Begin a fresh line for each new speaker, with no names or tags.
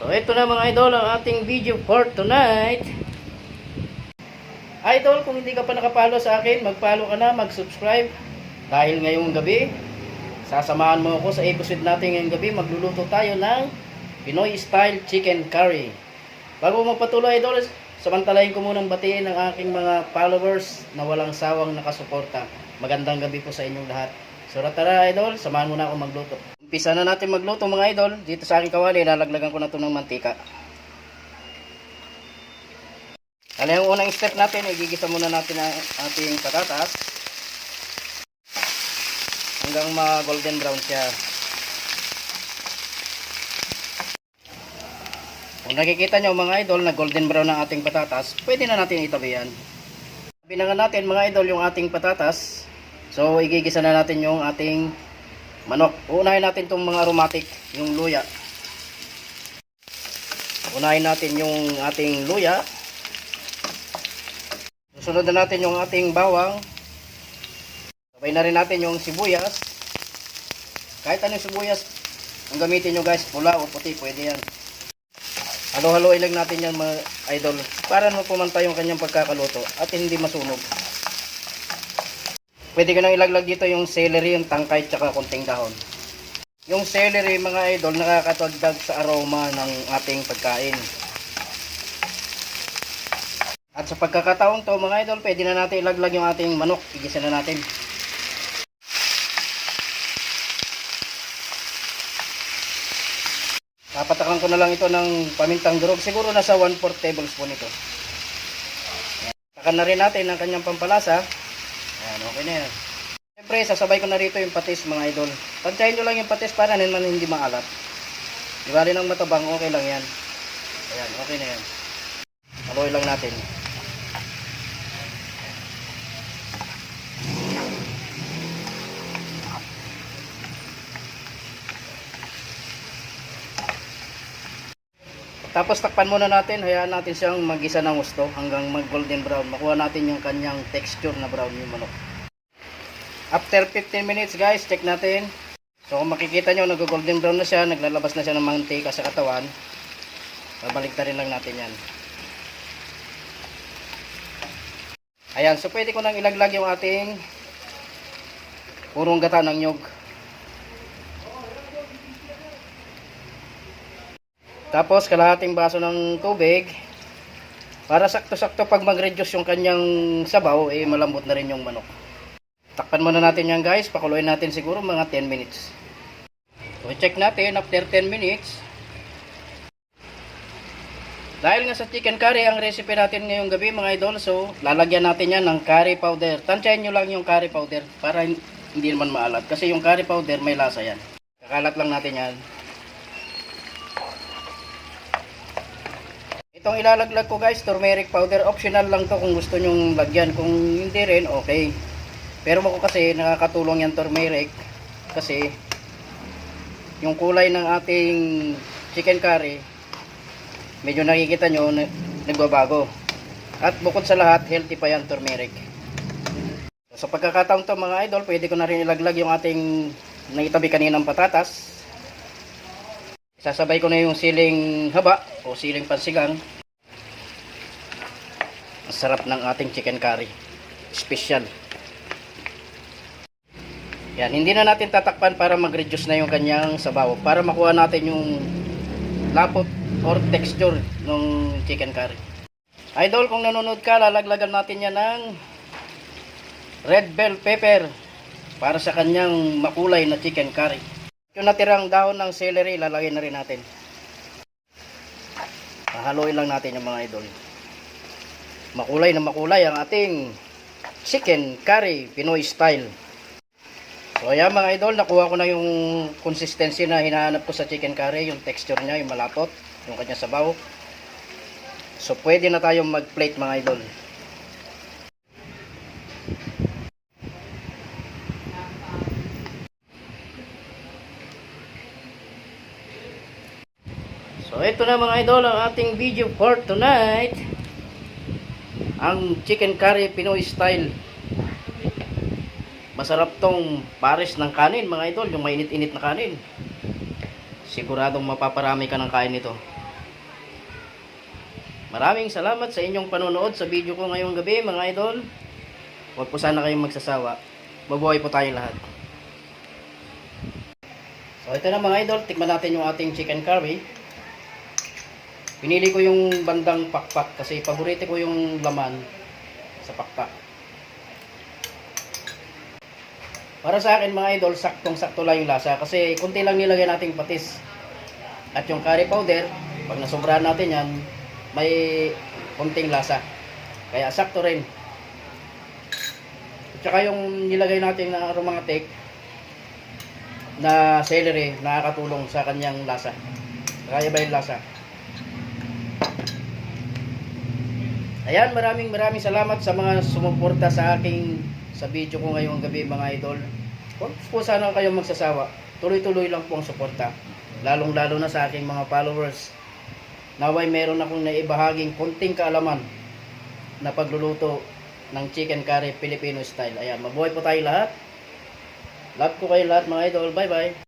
So ito na mga idol ang ating video for tonight. Idol, kung hindi ka pa nakapalo sa akin, magpalo ka na, mag-subscribe. Dahil ngayong gabi, sasamahan mo ako sa episode natin ngayong gabi. Magluluto tayo ng Pinoy Style Chicken Curry. Bago magpatuloy idol, samantalahin ko munang batiin ang aking mga followers na walang sawang nakasuporta. Magandang gabi po sa inyong lahat. So tara idol, samahan mo na ako magluto. Umpisa na natin magluto mga idol. Dito sa aking kawali, lalaglagan ko na ito ng mantika. Kaya yung unang step natin, igigisa muna natin ang ating patatas. Hanggang ma-golden brown siya. Kung nakikita nyo mga idol na golden brown ang ating patatas, pwede na natin itabi yan. Tabi na nga natin mga idol yung ating patatas. So igigisa na natin yung ating manok. Unahin natin itong mga aromatic, yung luya. Unahin natin yung ating luya. Susunod na natin yung ating bawang. Sabay na rin natin yung sibuyas. Kahit anong sibuyas, ang gamitin nyo guys, pula o puti, pwede yan. Halo-haloin lang natin yan mga idol para mapumantay yung kanyang pagkakaluto at hindi masunog. Pwede ko nang ilaglag dito yung celery, yung tangkay, tsaka konting dahon. Yung celery mga idol nakakatagdag sa aroma ng ating pagkain. At sa pagkakataong to mga idol, pwede na natin ilaglag yung ating manok. Igisa na natin. Papatakan ko na lang ito ng pamintang durog. Siguro nasa 1-4 tablespoon ito. Takan na rin natin ang kanyang pampalasa. Ayan, okay na yan. Siyempre, sasabay ko na rito yung patis mga idol. Tansyahin nyo lang yung patis para naman hindi maalat. Di ba rin ang matabang, okay lang yan. Ayan, okay na yan. Haluin lang natin. Tapos takpan muna natin, hayaan natin siyang magisa ng gusto hanggang mag golden brown. Makuha natin yung kanyang texture na brown yung manok. After 15 minutes guys, check natin. So kung makikita nyo, nag-golden brown na siya, naglalabas na siya ng mantika sa katawan. Babalik rin lang natin yan. Ayan, so pwede ko nang ilaglag yung ating purong gata ng nyog. Tapos kalahating baso ng tubig para sakto-sakto pag mag-reduce yung kanyang sabaw, eh malambot na rin yung manok. Takpan muna natin yan guys, pakuluin natin siguro mga 10 minutes. So check natin after 10 minutes. Dahil nga sa chicken curry ang recipe natin ngayong gabi mga idol, so lalagyan natin yan ng curry powder. Tansyahin nyo lang yung curry powder para hindi naman maalat. Kasi yung curry powder may lasa yan. Kakalat lang natin yan. Itong ilalaglag ko guys, turmeric powder. Optional lang to kung gusto nyong lagyan. Kung hindi rin, okay. Pero ako kasi nakakatulong yan turmeric. Kasi yung kulay ng ating chicken curry, medyo nakikita nyo, na- nagbabago. At bukod sa lahat, healthy pa yan turmeric. So, sa pagkakataon to mga idol, pwede ko na rin ilaglag yung ating naitabi kaninang patatas. Sasabay ko na yung siling haba o siling pansigang. Ang sarap ng ating chicken curry. Special. Yan, hindi na natin tatakpan para mag-reduce na yung kanyang sabaw. Para makuha natin yung lapot or texture ng chicken curry. Idol, kung nanonood ka, lalaglagan natin yan ng red bell pepper para sa kanyang makulay na chicken curry. Yung natirang dahon ng celery, lalagay na rin natin. Hahaluin lang natin yung mga idol. Makulay na makulay ang ating chicken curry Pinoy style. So ayan mga idol, nakuha ko na yung consistency na hinahanap ko sa chicken curry, yung texture niya, yung malapot, yung kanya sabaw. So pwede na tayong mag-plate mga idol. So ito na mga idol ang ating video for tonight. Ang chicken curry Pinoy style. Masarap tong pares ng kanin mga idol, yung mainit-init na kanin. Siguradong mapaparami ka ng kain nito. Maraming salamat sa inyong panonood sa video ko ngayong gabi mga idol. Huwag po sana kayong magsasawa. Mabuhay po tayong lahat. So ito na mga idol, tikman natin yung ating chicken curry. Pinili ko yung bandang pakpak kasi paborito ko yung laman sa pakpak. Para sa akin mga idol, saktong-sakto lang yung lasa kasi kunti lang nilagay nating patis. At yung curry powder, pag nasobrahan natin yan, may konting lasa. Kaya sakto rin. At saka yung nilagay natin na aromatic na celery, nakakatulong sa kanyang lasa. Kaya ba yung lasa? Ayan, maraming maraming salamat sa mga sumuporta sa aking sa video ko ngayong gabi mga idol. Huwag po sana kayong magsasawa. Tuloy-tuloy lang po ang suporta. Lalong-lalo na sa aking mga followers. Naway meron akong naibahaging kunting kaalaman na pagluluto ng chicken curry Filipino style. Ayan, mabuhay po tayo lahat. Love ko kayo lahat mga idol. Bye-bye.